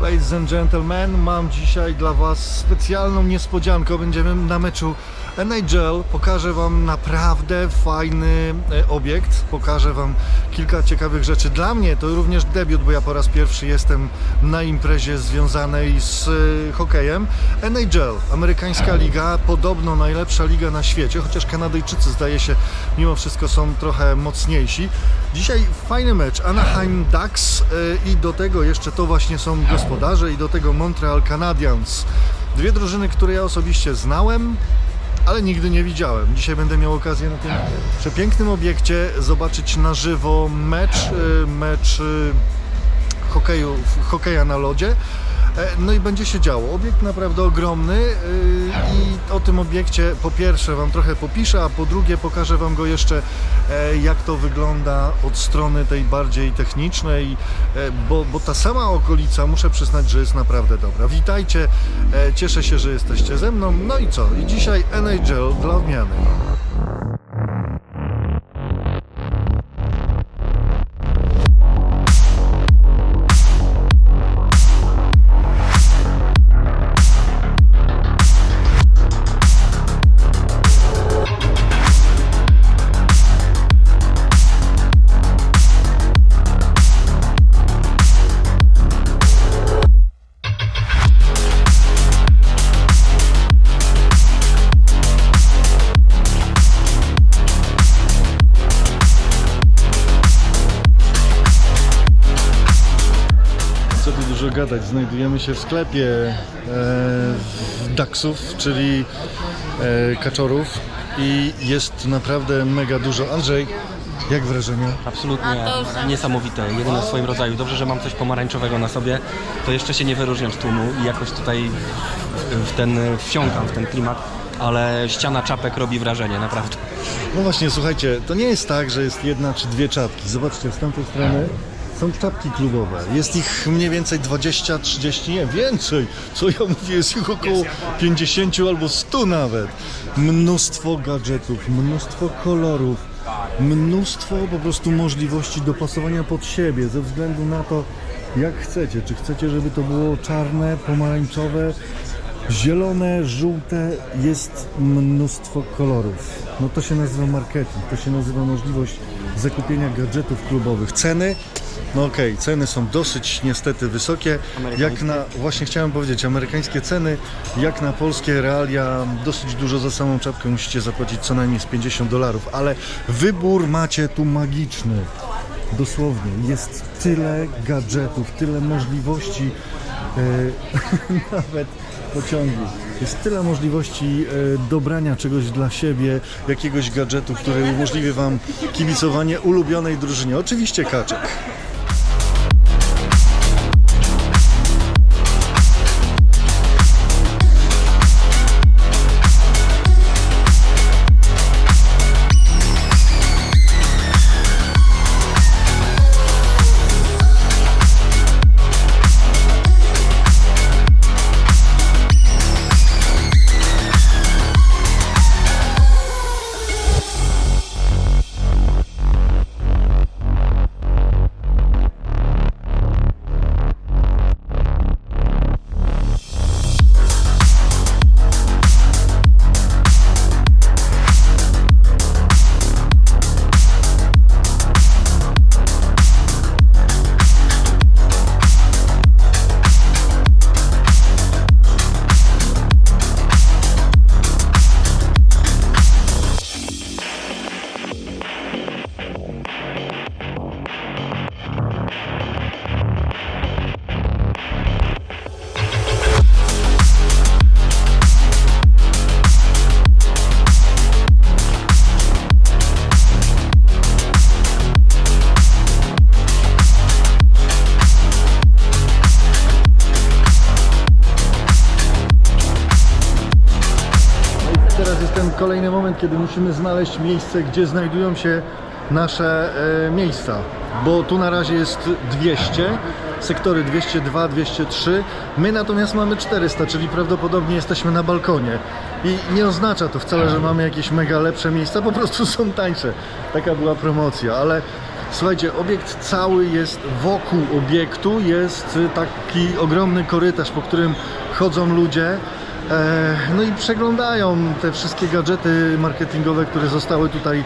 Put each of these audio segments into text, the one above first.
Ladies and gentlemen, mam dzisiaj dla Was specjalną niespodziankę. Będziemy na meczu NHL. Pokażę Wam naprawdę fajny e, obiekt. Pokażę Wam kilka ciekawych rzeczy. Dla mnie to również debiut, bo ja po raz pierwszy jestem na imprezie związanej z e, hokejem. NHL, amerykańska liga, podobno najlepsza liga na świecie, chociaż Kanadyjczycy zdaje się mimo wszystko są trochę mocniejsi. Dzisiaj fajny mecz Anaheim Ducks e, i do tego jeszcze to właśnie są gospodarze i do tego Montreal Canadiens. Dwie drużyny, które ja osobiście znałem, ale nigdy nie widziałem. Dzisiaj będę miał okazję na tym przepięknym obiekcie zobaczyć na żywo mecz, e, mecz e, hokeju, hokeja na lodzie. E, No i będzie się działo. Obiekt naprawdę ogromny e, i o tym obiekcie po pierwsze Wam trochę popiszę, a po drugie pokażę Wam go jeszcze e, jak to wygląda od strony tej bardziej technicznej, e, bo, bo ta sama okolica muszę przyznać, że jest naprawdę dobra. Witajcie, cieszę się, że jesteście ze mną. No i co? I dzisiaj NHL dla odmiany. Co tu dużo gadać, znajdujemy się w sklepie e, Daksów, czyli e, kaczorów i jest naprawdę mega dużo. Andrzej, jak wrażenia? Absolutnie niesamowite, jedyne w swoim rodzaju. Dobrze, że mam coś pomarańczowego na sobie, to jeszcze się nie wyróżniam z tłumu i jakoś tutaj w, w ten wsiąkam, w ten klimat, ale ściana czapek robi wrażenie, naprawdę. No właśnie, słuchajcie, to nie jest tak, że jest jedna czy dwie czapki. Zobaczcie, z tamtej strony są czapki klubowe. Jest ich mniej więcej 20, 30, nie więcej. Co ja mówię, jest ich około 50 albo 100 nawet. Mnóstwo gadżetów, mnóstwo kolorów, mnóstwo po prostu możliwości dopasowania pod siebie ze względu na to, jak chcecie. Czy chcecie, żeby to było czarne, pomarańczowe, Zielone, żółte, jest mnóstwo kolorów. No to się nazywa marketing, to się nazywa możliwość zakupienia gadżetów klubowych. Ceny? No okej, ceny są dosyć niestety wysokie. Jak na, właśnie chciałem powiedzieć, amerykańskie ceny, jak na polskie realia, dosyć dużo za samą czapkę musicie zapłacić co najmniej z 50 dolarów, ale wybór macie tu magiczny. Dosłownie, jest tyle gadżetów, tyle możliwości, e, nawet pociągu. Jest tyle możliwości e, dobrania czegoś dla siebie, jakiegoś gadżetu, który umożliwi Wam kibicowanie ulubionej drużynie. Oczywiście kaczek. Moment, kiedy musimy znaleźć miejsce, gdzie znajdują się nasze e, miejsca. Bo tu na razie jest 200, sektory 202, 203. My natomiast mamy 400, czyli prawdopodobnie jesteśmy na balkonie. I nie oznacza to wcale, że mamy jakieś mega lepsze miejsca, po prostu są tańsze. Taka była promocja, ale słuchajcie, obiekt cały jest wokół obiektu, jest taki ogromny korytarz, po którym chodzą ludzie. E, No i przeglądają te wszystkie gadżety marketingowe, które zostały tutaj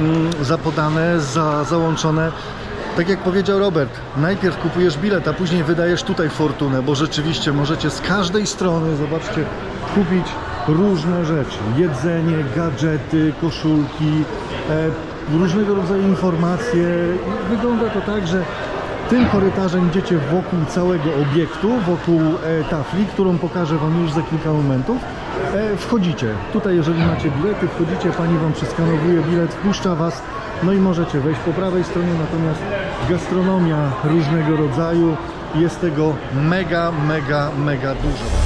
mm, zapodane, za, załączone. Tak jak powiedział Robert, najpierw kupujesz bilet, a później wydajesz tutaj fortunę, bo rzeczywiście możecie z każdej strony, zobaczcie, kupić różne rzeczy. Jedzenie, gadżety, koszulki, e, różnego rodzaju informacje. Wygląda to tak, że tym korytarzem idziecie wokół całego obiektu, wokół e, tafli, którą pokażę Wam już za kilka momentów. E, wchodzicie. Tutaj, jeżeli macie bilety, wchodzicie, Pani Wam przeskanowuje bilet, wpuszcza Was, no i możecie wejść po prawej stronie, natomiast gastronomia różnego rodzaju, jest tego mega, mega, mega dużo.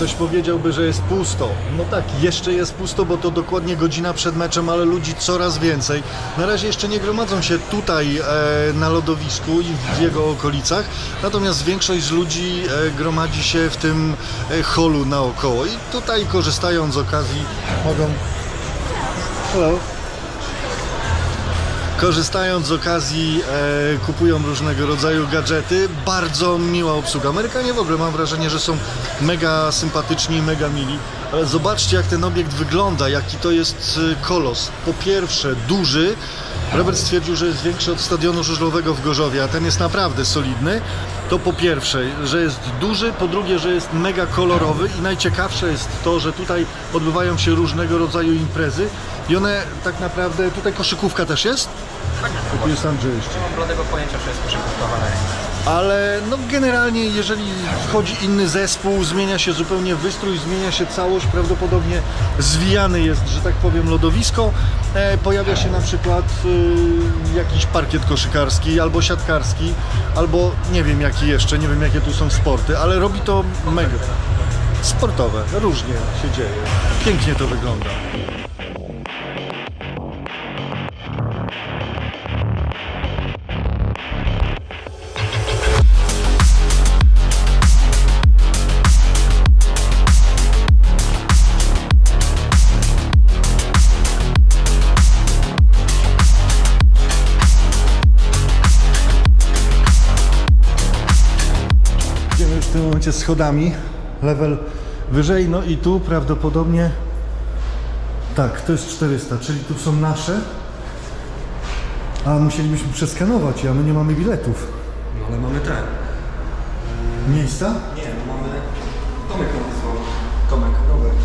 Ktoś powiedziałby, że jest pusto. No tak, jeszcze jest pusto, bo to dokładnie godzina przed meczem, ale ludzi coraz więcej. Na razie jeszcze nie gromadzą się tutaj e, na lodowisku i w jego okolicach, natomiast większość z ludzi e, gromadzi się w tym e, holu naokoło i tutaj korzystając z okazji mogą... Hello. Korzystając z okazji, e, kupują różnego rodzaju gadżety. Bardzo miła obsługa. Amerykanie w ogóle mam wrażenie, że są mega sympatyczni, mega mili. Ale zobaczcie, jak ten obiekt wygląda, jaki to jest e, kolos. Po pierwsze, duży. Robert stwierdził, że jest większy od stadionu żużlowego w Gorzowie, a ten jest naprawdę solidny. To po pierwsze, że jest duży, po drugie, że jest mega kolorowy i najciekawsze jest to, że tutaj odbywają się różnego rodzaju imprezy i one tak naprawdę, tutaj koszykówka też jest? Tu jest Andrzej jeszcze. mam bladego pojęcia, że jest na Ale no generalnie jeżeli wchodzi inny zespół, zmienia się zupełnie wystrój, zmienia się całość, prawdopodobnie zwijany jest, że tak powiem, lodowisko. E, pojawia się na przykład y, jakiś parkiet koszykarski albo siatkarski, albo nie wiem jaki jeszcze, nie wiem jakie tu są sporty, ale robi to mega. Sportowe, różnie się dzieje. Pięknie to wygląda. Momencie schodami, level wyżej, no i tu prawdopodobnie tak, to jest 400, czyli tu są nasze, a musielibyśmy przeskanować, a my nie mamy biletów. No ale mamy te. Miejsca? Nie, no mamy... Tomek nam wysłał. Tomek, Robert.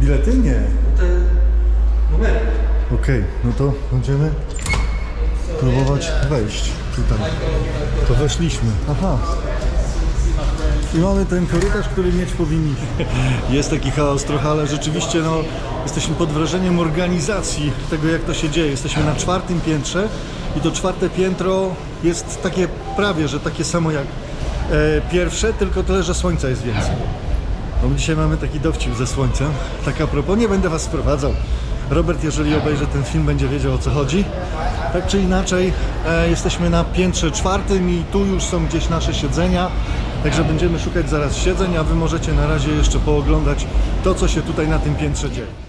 Bilety? Nie. No te numery. Okej, no to będziemy próbować wejść tutaj. To weszliśmy. Aha. I mamy ten korytarz, który mieć powinniśmy. Jest taki chaos trochę, ale rzeczywiście no, jesteśmy pod wrażeniem organizacji tego, jak to się dzieje. Jesteśmy na czwartym piętrze i to czwarte piętro jest takie prawie, że takie samo jak e, pierwsze, tylko tyle, że słońca jest więcej. No, dzisiaj mamy taki dowcip ze słońcem. Tak a propos, nie będę Was sprowadzał. Robert, jeżeli obejrzy ten film, będzie wiedział o co chodzi. Tak czy inaczej, e, jesteśmy na piętrze czwartym i tu już są gdzieś nasze siedzenia. Także będziemy szukać zaraz siedzeń, a Wy możecie na razie jeszcze pooglądać to, co się tutaj na tym piętrze dzieje.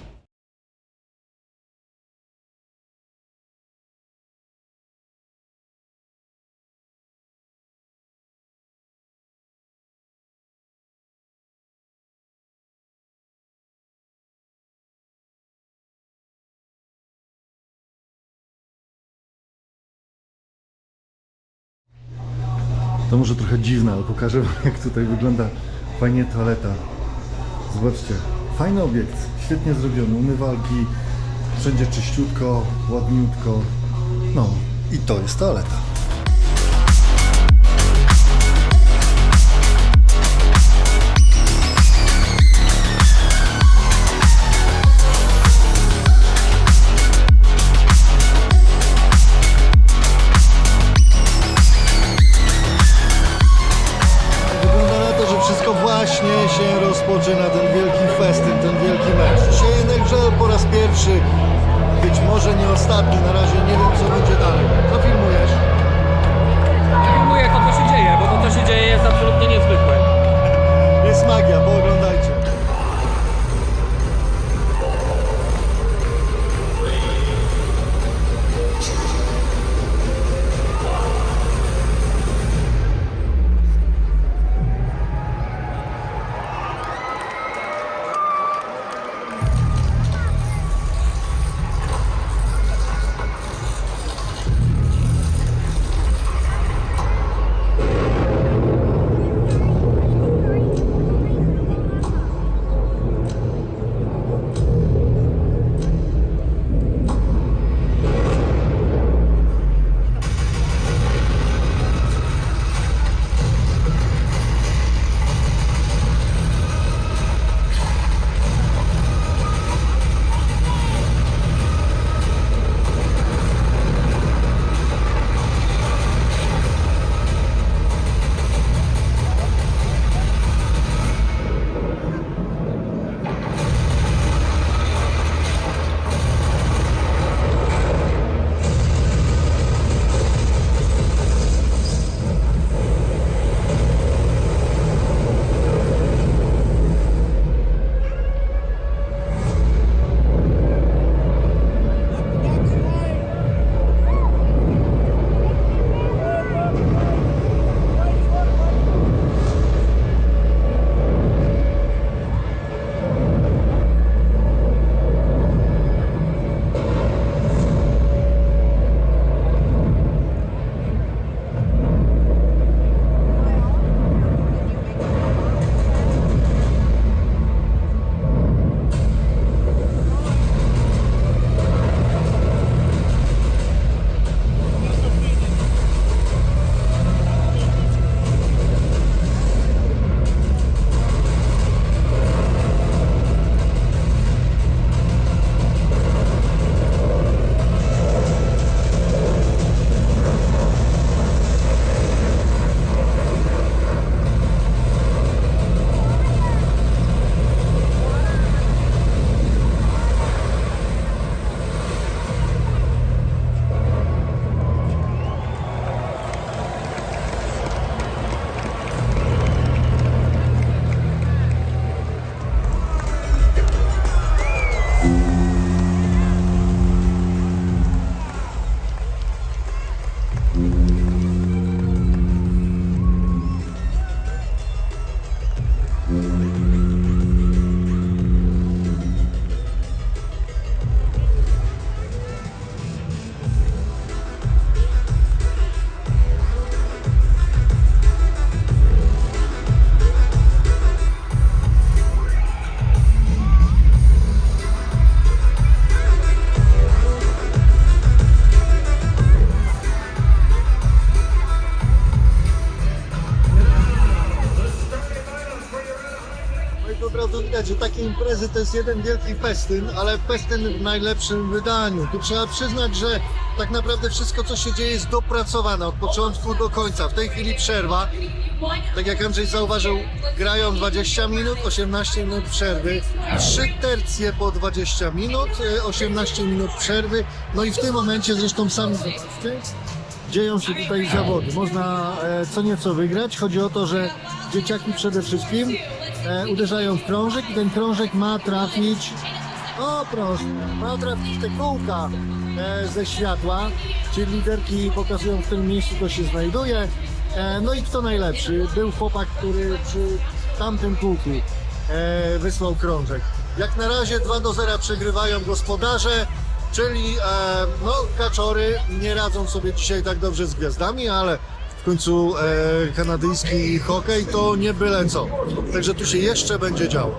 Może trochę dziwne, ale pokażę Wam, jak tutaj wygląda fajnie toaleta. Zobaczcie, fajny obiekt, świetnie zrobiony, umywalki, wszędzie czyściutko, ładniutko. No i to jest toaleta. Że takie imprezy to jest jeden wielki festyn, ale festyn w najlepszym wydaniu. Tu trzeba przyznać, że tak naprawdę wszystko, co się dzieje, jest dopracowane od początku do końca. W tej chwili przerwa. Tak jak Andrzej zauważył, grają 20 minut, 18 minut przerwy, trzy tercje po 20 minut, e, 18 minut przerwy. No i w tym momencie zresztą zobaczcie, dzieją się tutaj zawody. Można e, co nieco wygrać. Chodzi o to, że dzieciaki przede wszystkim e, uderzają w krążek i ten krążek ma trafić, o proszę, ma trafić te kółka e, ze światła, czyli liderki pokazują w którym miejscu to się znajduje. E, no i kto najlepszy? Był chłopak, który przy tamtym kółku e, wysłał krążek. Jak na razie 2 do 0 przegrywają gospodarze, czyli e, no, kaczory nie radzą sobie dzisiaj tak dobrze z gwiazdami, ale w końcu e, kanadyjski hokej to nie byle co. Także tu się jeszcze będzie działo.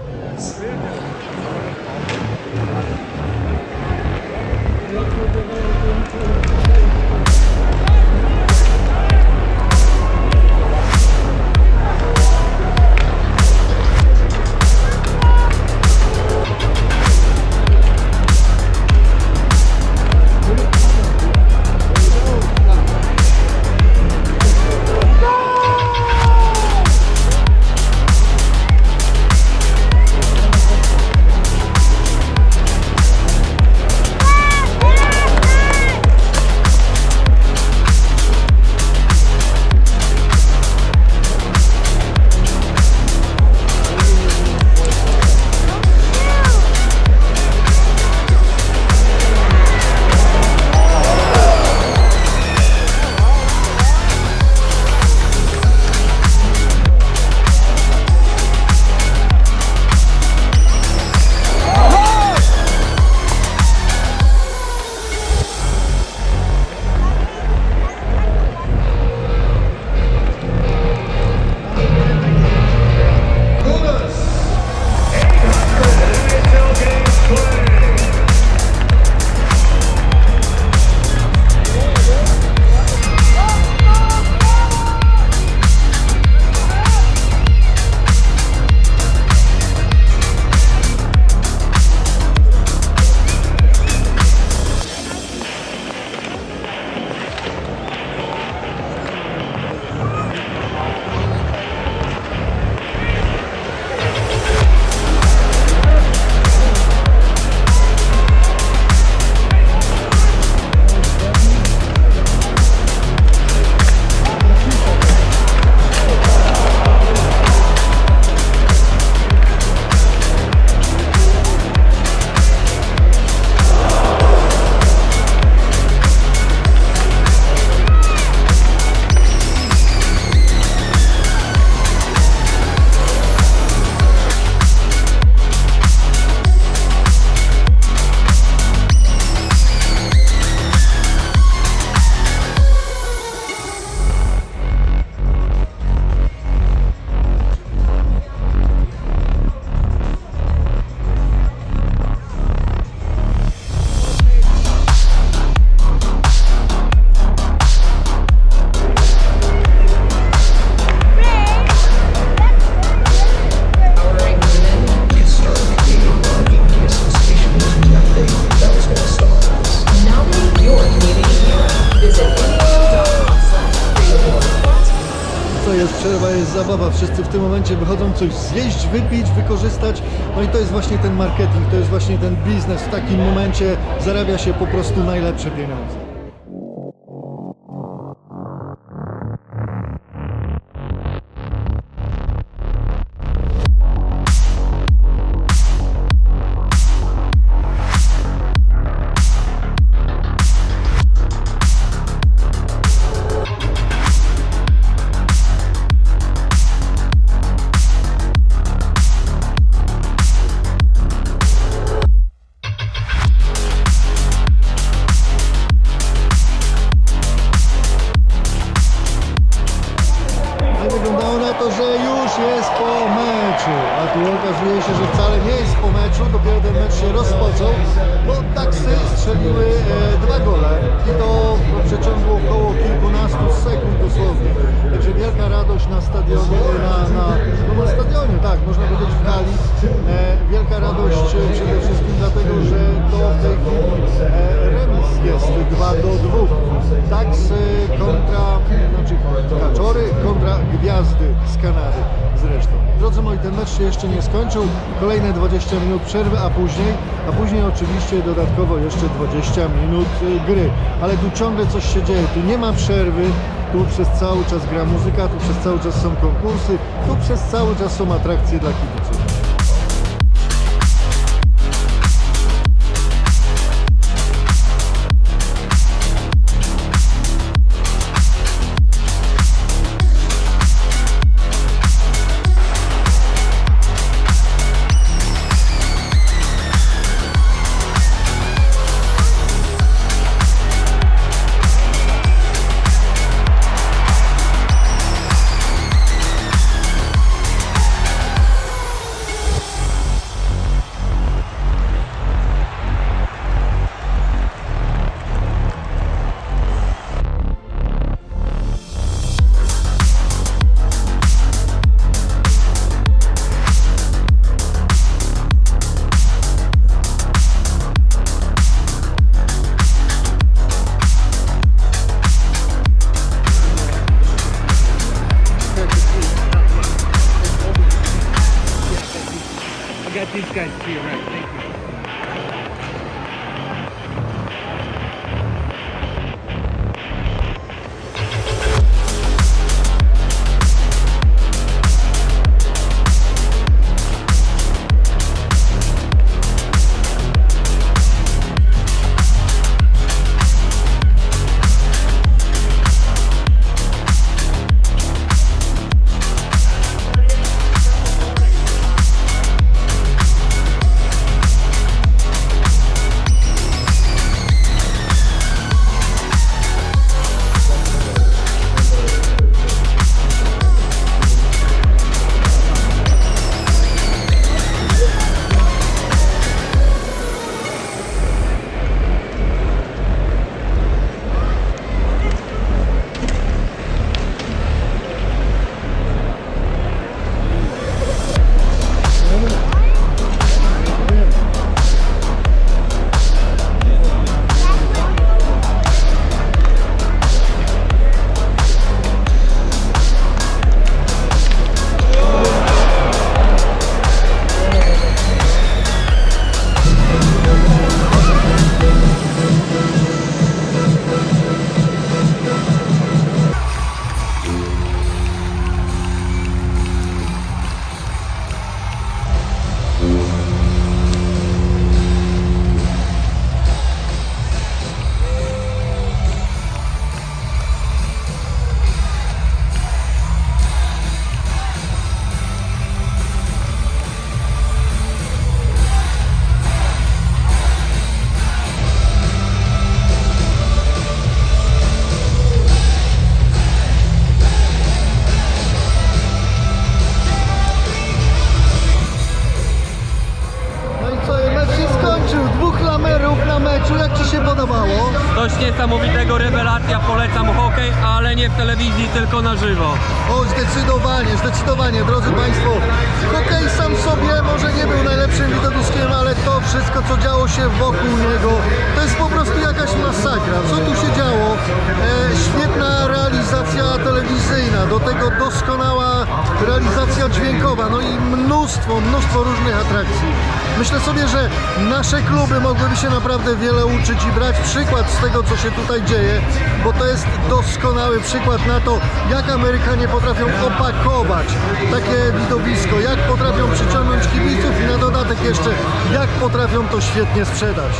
Momencie wychodzą coś zjeść, wypić, wykorzystać. No i to jest właśnie ten marketing, to jest właśnie ten biznes. W takim momencie zarabia się po prostu najlepsze pieniądze. Ten mecz się jeszcze nie skończył. Kolejne 20 minut przerwy, a później, a później oczywiście dodatkowo jeszcze 20 minut y, gry. Ale tu ciągle coś się dzieje, tu nie ma przerwy, tu przez cały czas gra muzyka, tu przez cały czas są konkursy, tu przez cały czas są atrakcje dla kibiców. Działo się wokół niego, to jest po prostu jakaś masakra. Co tu się działo? E, świetna realizacja telewizyjna, do tego doskonała realizacja dźwiękowa, no i mnóstwo, mnóstwo różnych atrakcji. Myślę sobie, że nasze kluby mogłyby się naprawdę wiele uczyć i brać przykład z tego, co się tutaj dzieje, bo to jest doskonały przykład na to, jak Amerykanie potrafią opakować takie widowisko, jak potrafią przyciągnąć kibiców i na dodatek jeszcze, jak potrafią to świetnie sprzedać.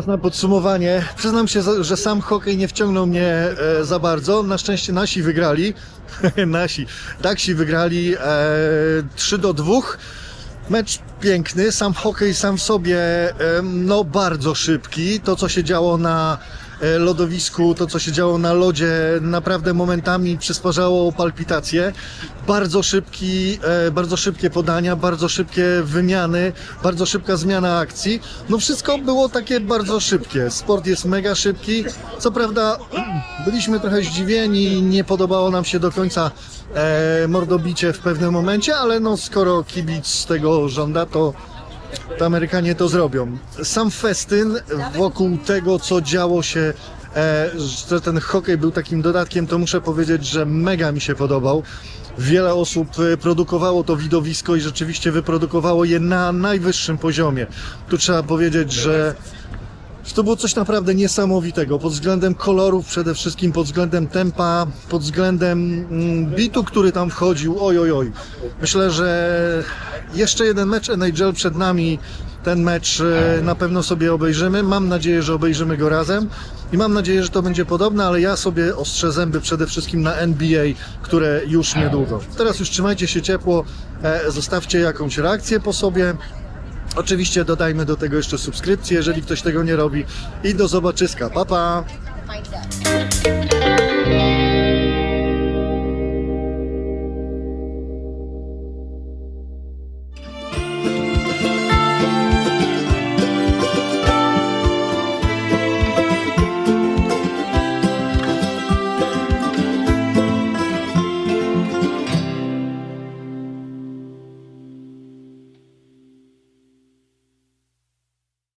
Czas na podsumowanie. Przyznam się, że sam hokej nie wciągnął mnie e, za bardzo. Na szczęście nasi wygrali. nasi. Daksi wygrali e, 3 do 2. Mecz piękny, sam hokej sam w sobie em, no bardzo szybki. To co się działo na e, lodowisku, to co się działo na lodzie naprawdę momentami przysparzało palpitacje. Bardzo szybki, e, bardzo szybkie podania, bardzo szybkie wymiany, bardzo szybka zmiana akcji. No wszystko było takie bardzo szybkie. Sport jest mega szybki. Co prawda byliśmy trochę zdziwieni, nie podobało nam się do końca e, mordobicie w pewnym momencie, ale no skoro kibic tego żąda, to to Amerykanie to zrobią. Sam festyn wokół tego, co działo się, e, że ten hokej był takim dodatkiem, to muszę powiedzieć, że mega mi się podobał. Wiele osób e, produkowało to widowisko i rzeczywiście wyprodukowało je na najwyższym poziomie. Tu trzeba powiedzieć, że że to było coś naprawdę niesamowitego pod względem kolorów, przede wszystkim pod względem tempa, pod względem mm, bitu, który tam wchodził. Oj, oj, oj. Myślę, że jeszcze jeden mecz NHL przed nami. Ten mecz e, na pewno sobie obejrzymy. Mam nadzieję, że obejrzymy go razem i mam nadzieję, że to będzie podobne, ale ja sobie ostrzę zęby przede wszystkim na NBA, które już niedługo. Teraz już trzymajcie się ciepło, e, zostawcie jakąś reakcję po sobie. Oczywiście dodajmy do tego jeszcze subskrypcję, jeżeli ktoś tego nie robi. I do zobaczyska. Pa, pa!